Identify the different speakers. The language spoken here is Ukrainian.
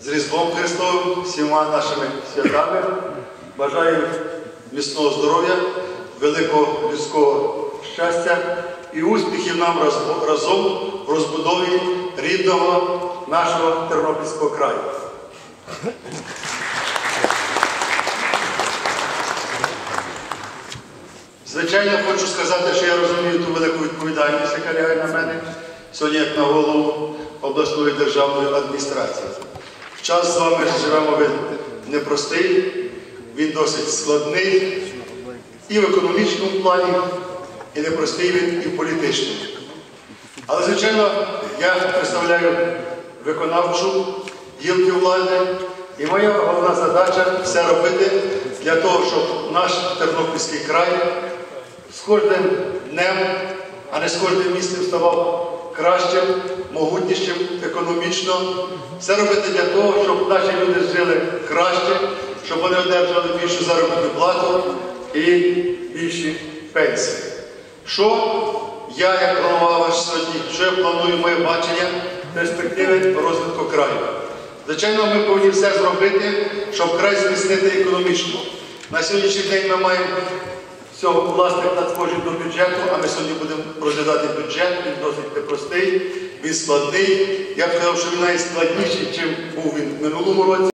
Speaker 1: з Різдвом Христовим, всіма нашими святами. Бажаю міцного здоров'я, великого людського щастя і успіхів нам разом в розбудові рідного нашого Тернопільського краю. Звичайно, хочу сказати, що я розумію ту велику відповідальність, яка лягає на мене сьогодні як на голову обласної державної адміністрації. Час з вами живемо непростий, він досить складний і в економічному плані, і непростий він і в політичному. Але, звичайно, я представляю виконавчу гілки влади, і моя головна задача все робити для того, щоб наш Тернопільський край з кожним днем, а не з кожним місцем ставав кращим, могутнішим економічно. Все робити для того, щоб наші люди жили краще, щоб вони одержали більшу заробітну плату і більші пенсії. Що я, як голова ваш сьогодні, що я планую моє бачення перспективи розвитку краю? Звичайно, ми повинні все зробити, щоб край зміцнити економічно. На сьогоднішній день ми маємо всього власних надходжень до бюджету, а ми сьогодні будемо розглядати бюджет, він досить непростий, він складний. Я б сказав, що він найскладніший, чим був він в минулому році.